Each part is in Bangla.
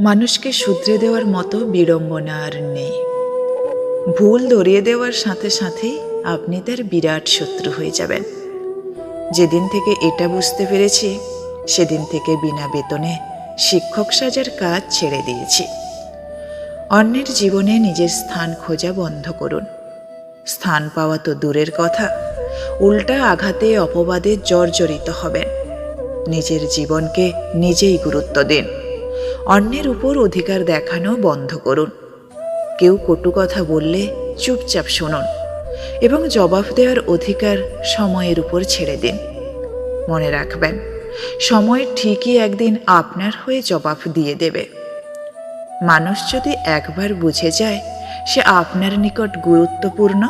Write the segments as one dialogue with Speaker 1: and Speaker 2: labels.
Speaker 1: মানুষকে শুধরে দেওয়ার মতো বিড়ম্বনা আর নেই। ভুল ধরিয়ে দেওয়ার সাথে সাথেই আপনি তার বিরাট শত্রু হয়ে যাবেন। যেদিন থেকে এটা বুঝতে পেরেছি, সেদিন থেকে বিনা বেতনে শিক্ষক সাজার কাজ ছেড়ে দিয়েছি। অন্যের জীবনে নিজের স্থান খোঁজা বন্ধ করুন। স্থান পাওয়া তো দূরের কথা। উল্টা আঘাতে অপবাদে জর্জরিত হবেন। নিজের জীবনকে নিজেই গুরুত্ব দিন। অন্যের উপর অধিকার দেখানো বন্ধ করুন। কেউ কটু কথা বললে চুপচাপ শুনুন এবং জবাব দেওয়ার অধিকার সময়ের উপর ছেড়ে দিন। মনে রাখবেন, সময় ঠিকই একদিন আপনার হয়ে জবাব দিয়ে দেবে। মানুষ যদি একবার বুঝে যায় সে আপনার নিকট গুরুত্বপূর্ণ,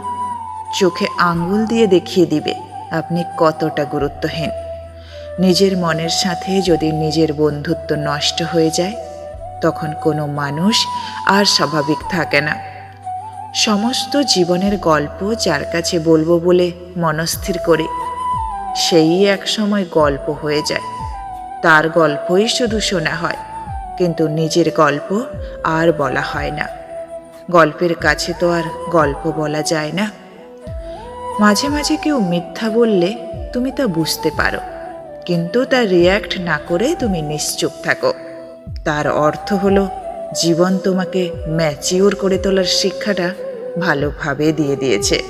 Speaker 1: চোখে আঙ্গুল দিয়ে দেখিয়ে দিবে আপনি কতটা গুরুত্বহীন। নিজের মনের সাথে যদি নিজের বন্ধুত্ব নষ্ট হয়ে যায়, তখন কোনো মানুষ আর স্বাভাবিক থাকে না। সমস্ত জীবনের গল্প যার কাছে বলব বলে মনস্থির করি, সেই এক সময় গল্প হয়ে যায়। তার গল্পই শুধু শোনা হয়, কিন্তু নিজের গল্প আর বলা হয় না। গল্পের কাছে তো আর গল্প বলা যায় না। মাঝে মাঝে কেউ মিথ্যা বললে তুমি তা বুঝতে পারো। কিন্তু তার রিয়্যাক্ট না করে তুমি নিশ্চুপ থাকো। তার অর্থ হলো, জীবন তোমাকে ম্যাচিওর করে তোলার শিক্ষাটা ভালোভাবে দিয়ে দিয়েছে।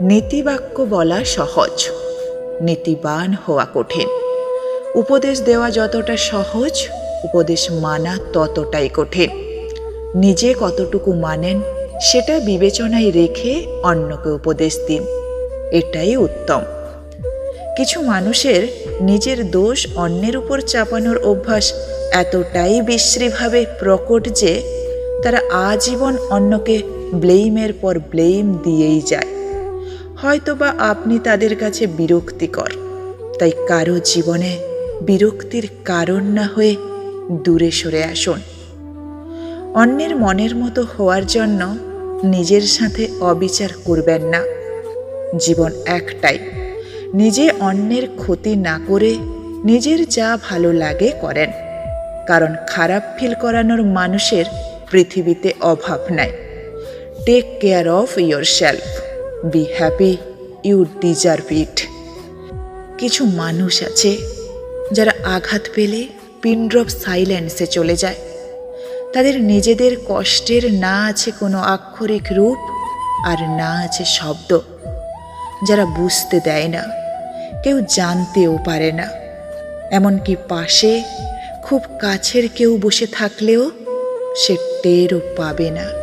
Speaker 1: নীতিবাক্য বলা সহজ, নীতিবান হওয়া কঠিন। উপদেশ দেওয়া যতটা সহজ, উপদেশ মানা ততটাই কঠিন। নিজে কতটুকু মানেন, সেটা বিবেচনায় রেখে অন্যকে উপদেশ দিন। এটাই উত্তম। কিছু মানুষের নিজের দোষ অন্যের উপর চাপানোর অভ্যাস এতটাই বিশ্রীভাবে প্রকট যে তারা আজীবন অন্যকে ব্লেইমের পর ব্লেইম দিয়েই যায়। হয়তোবা আপনি তাদের কাছে বিরক্তিকর, তাই কারও জীবনে বিরক্তির কারণ না হয়ে দূরে সরে আসুন। অন্যের মনের মতো হওয়ার জন্য নিজের সাথে অবিচার করবেন না। জীবন একটাই। নিজে অন্যের ক্ষতি না করে নিজের যা ভালো লাগে করেন। কারণ খারাপ ফিল করানোর মানুষের পৃথিবীতে অভাব নাই। Take care of yourself be happy you deserve it কিছু মানুষ আছে যারা আঘাত পেলে পিনড্রপ সাইলেন্সে চলে যায়। তাদের নিজেদের কষ্টের না আছে কোনো আক্ষরিক রূপ আর না আছে শব্দ। যারা বুঝতে দেয় না। কেউ জানতেও পারে না। এমনকি পাশে, খুব কাছের কেউ বসে থাকলেও সে টেরও পাবে না।